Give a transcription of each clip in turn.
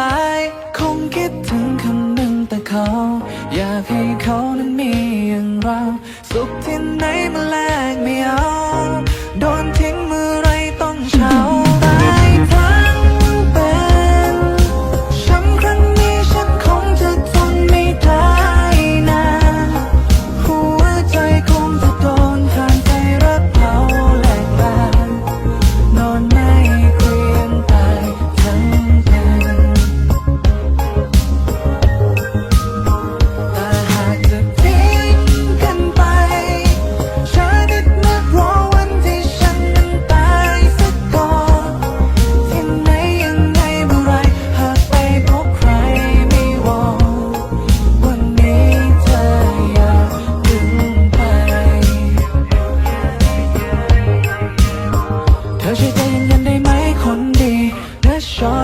ลาย คงคิดถึงคำหนึ่งแต่เขา อยากให้เขานั้นมีอย่างเรา สุขที่ไหนมาแล้ว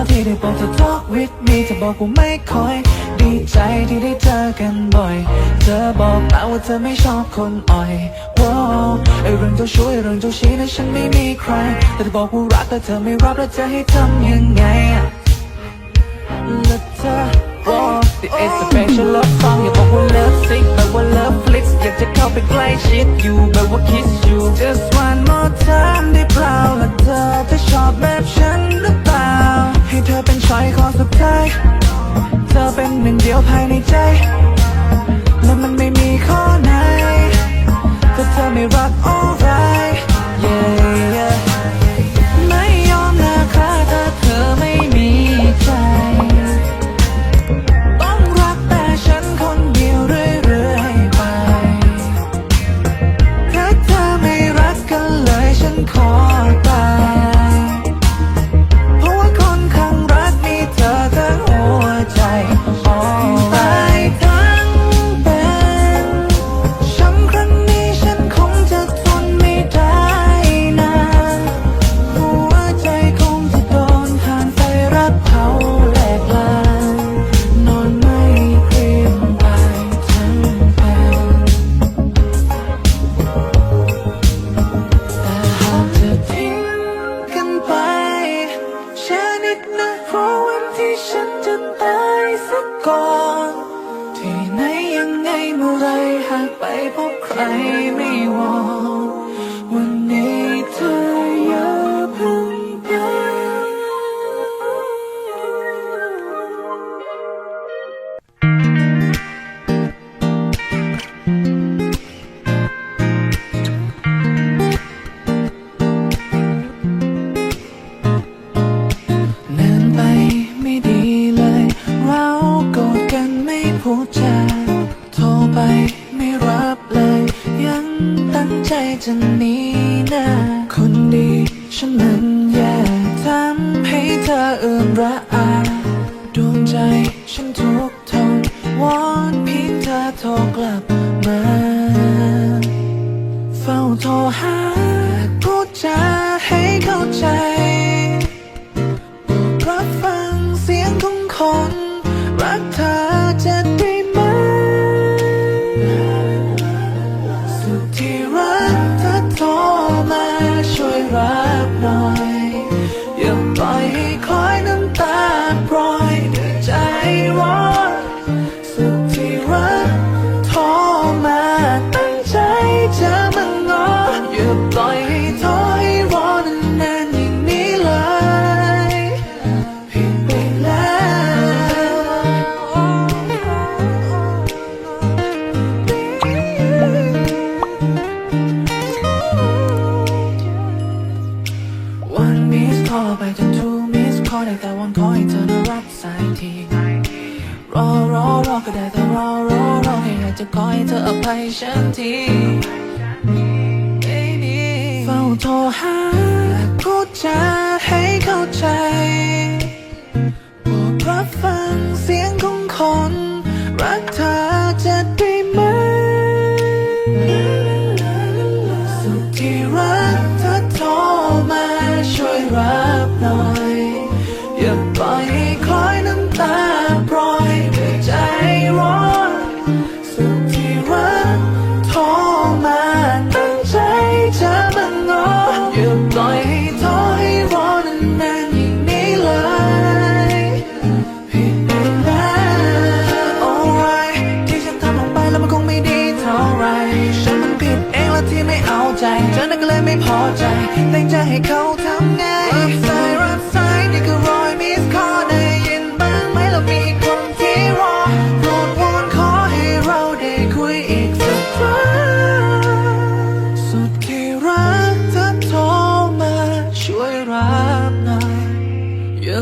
ที่ได้บอกเธอ talk with me เธอบอกว่าไม่ค่อย ดีใจที่ได้เจอกันบ่อย เธอบอกมาว่าเธอไม่ชอบคนอ่อยว้าวเรื่องเจ้าช่วยเรื่องเจ้าชี้นะฉันไม่มีใคร แต่เธอบอกว่ารักแต่เธอไม่รับแล้วจะให้ทำยังไงแล้วเธอว้าว It is a special love song อย่าบอกว่า love sick แบบว่า love flicks อยากจะเข้าไปใกล้ชิด you แบบว่า kiss you just one more time ได้เปล่าละเธอ ก่อน ที่ไหนยังไงเมื่อไรหากไปพบใครไม่วอน shine.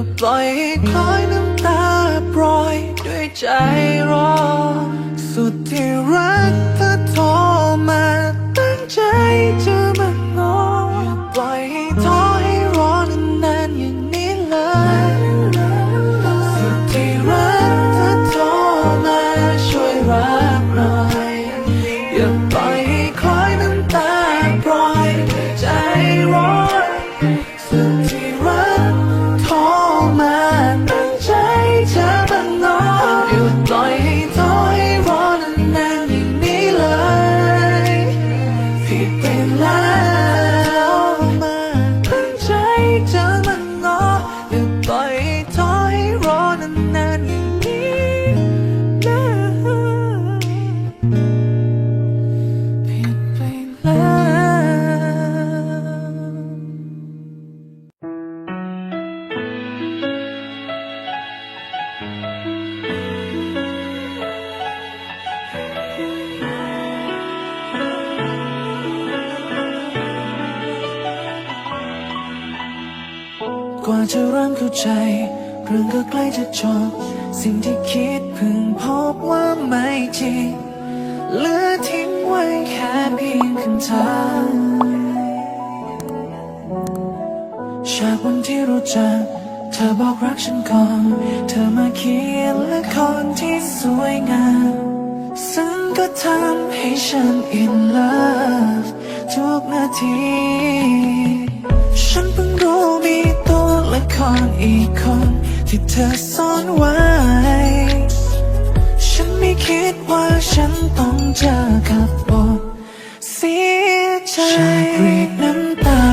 อปล่อยให้คล้อยน้ำตาปล่อยด้วยใจรอ สุดที่รักเธอโทรมาตั้งใจจะ เข้าใจ เรื่องก็ใกล้จะจบ สิ่งที่คิดพิ่งพบว่าไม่จริงเหลือทิ้งไว้แค่เพียงคำถามฉากวันที่รู้จัก เธอบอกรักฉันก่อน เธอมาเขียนละครที่สวยงามซึ่งก็ทำให้ฉัน in love ทุกนาทีฉัน ครอีกคนที่เธอซ่อนไว้ ฉันไม่คิดว่าฉันต้องเจอกับบทเสียใจฉากเรียกน้ำตา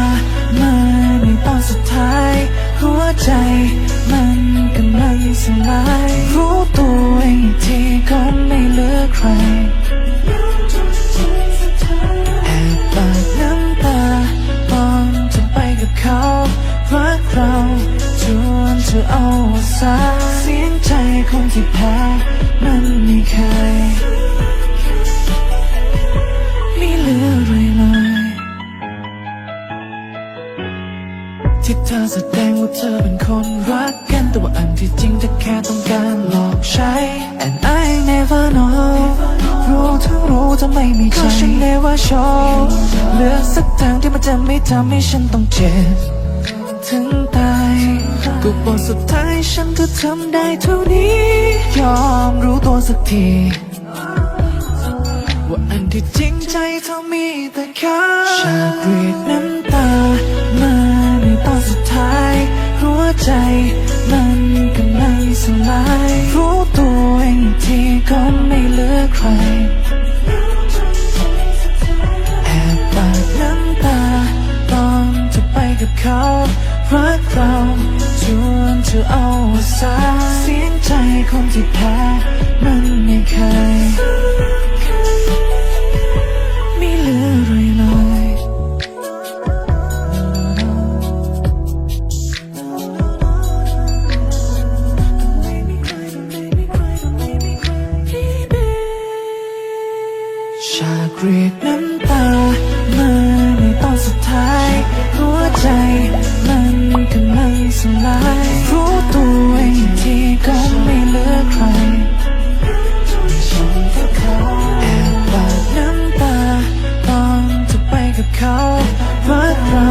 มาในตอนสุดท้าย หัวใจมันกำลังสลายรู้ตัวเอีกทีก็ไม่เหลือใครแอบปาดน้ำตาตอนจะไปกับเขารักเรา จนจะเอาสาเสียงใจคนที่แพ้มันไม่เคยไม่เหลืออะไรเลยที่เธอแสดงว่าเธอเป็นคนรักกันแต่ว่าอันที่จริงเธอแค่ต้องการหลอกใช้ and I never know รู้ทั้งรู้จะไม่มีใจก็ฉัน never show เลือกสักทางที่มันจะไม่ทำให้ฉันต้องเจ็บถึง ก็บทสุดท้ายฉันก็ทำได้เท่านี้ ยอมรู้ตัวสักที ว่าอันที่จริงใจเธอมีแต่เขาฉากเรียกน้ำตา มาในตอนสุดท้าย หัวใจมันกำลังสลาย รู้ตัวเองอีกทีก็ไม่เหลือใครแอบปาดน้ำตา ตอนจะไปกับเขา นจะเอาซาเสียงใจคนที่แพ้มันไม่เคย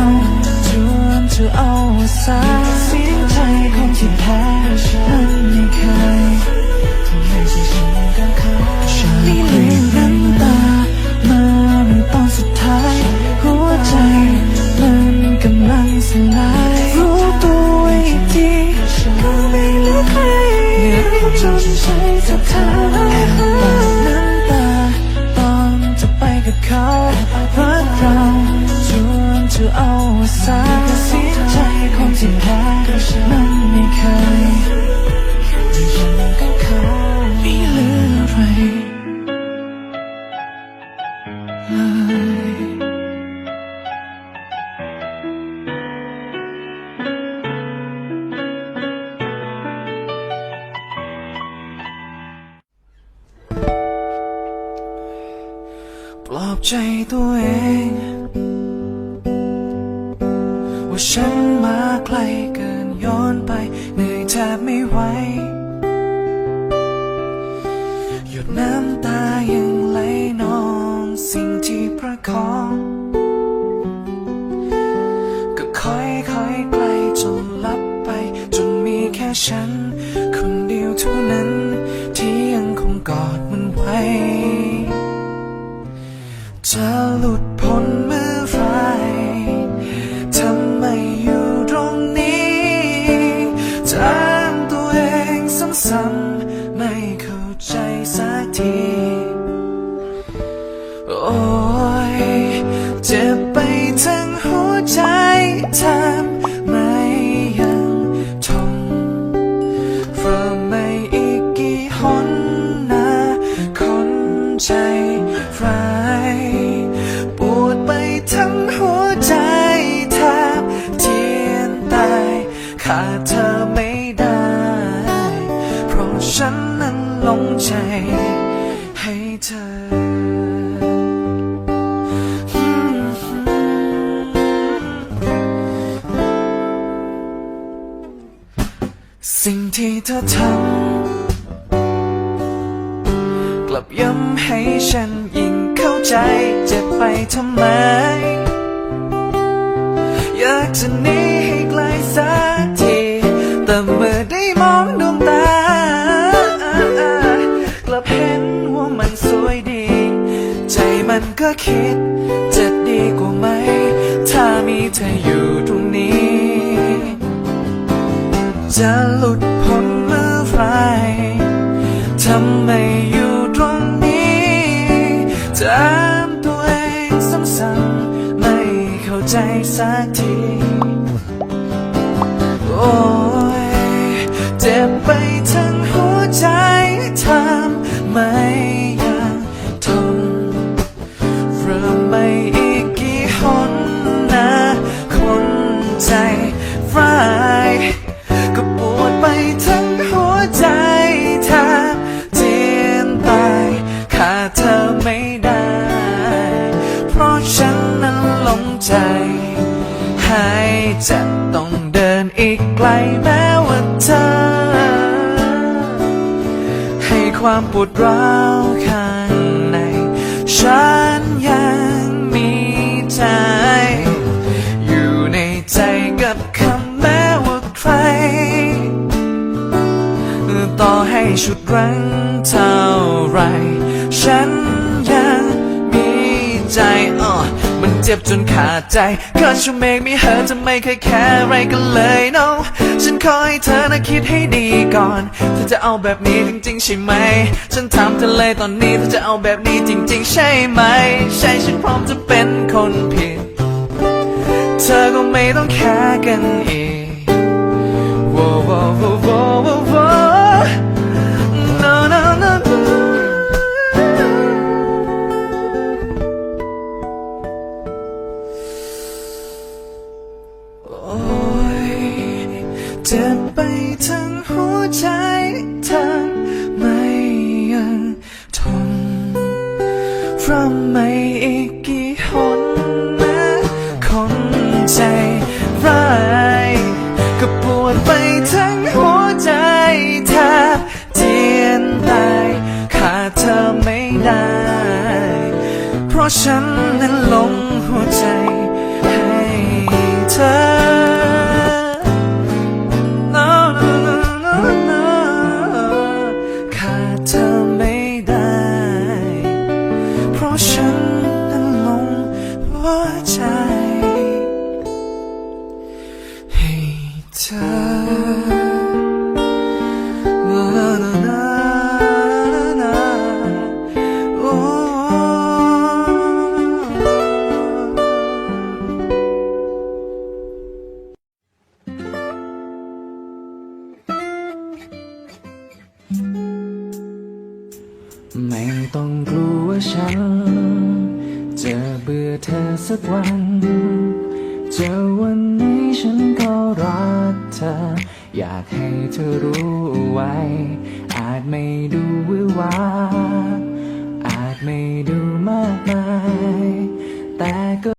กเราจนจะเอาสาเสียงใจคนที่แพ้ฉันไม่เคยทำให้ฉันกันเขาฉันไม่ลืม สาเสียใจคนที่แพ้มันไม่เคยาฉันมาไกลเกินย้อนไปเหนื่อยแทบไม่ไหวหยดน้ำตายังไหลนองสิ่งที่ประคอง ก็ค่อยค่อยไกลจนลับไป จนมีแค่ฉัน คนเดียวเท่านั้น ขาดเธอไม่ได้ เพราะฉันนั้นลงใจให้เธอสิ่งที่เธอทำกลับย้ำให้ฉันยิ่งเข้าใจเจ็บไปทำไม อยากจะหนี มันก็คิด จะดีกว่าไหม ถ้ามีเธออยู่ตรงนี้ จะหลุดพ้นเมื่อไรทำไมอยู่ตรงนี้ถามตัวเองซ้ำๆไม่เข้าใจสักที ให้จะต้องเดินอีกไกลแม้ว่าเธอ ให้ความปวดร้าวข้างใน ฉันยังมีใจ อยู่ในใจกับคำแม้ว่าใคร ต่อให้ชุดรั้งเท่าไรฉัน เจ็บจนขาดใจ Cause you make me hurt จะไม่เคยแค่อะไรกันเลย no ฉันขอให้เธอนะคิดให้ดีก่อนเธอจะเอาแบบนี้จริงๆใช่ไหม ฉันถามเธอเลยตอนนี้เธอจะเอาแบบนี้จริงๆ ใช่ไหม ใช่ฉันพร้อมจะเป็นคนผิด เธอก็ไม่ต้องแค่กันอีก Whoa, whoa, whoa, whoa, whoa, whoa. เจ็บไปทั้งหัวใจทั้งไม่ยังทนเพราะไม่อีก ลัวว่าจะเบื่อเธอสักวันจะวันนี้ฉันก็รักเธอ อยากให้เธอรู้ไว้ อาจไม่ดูวิวา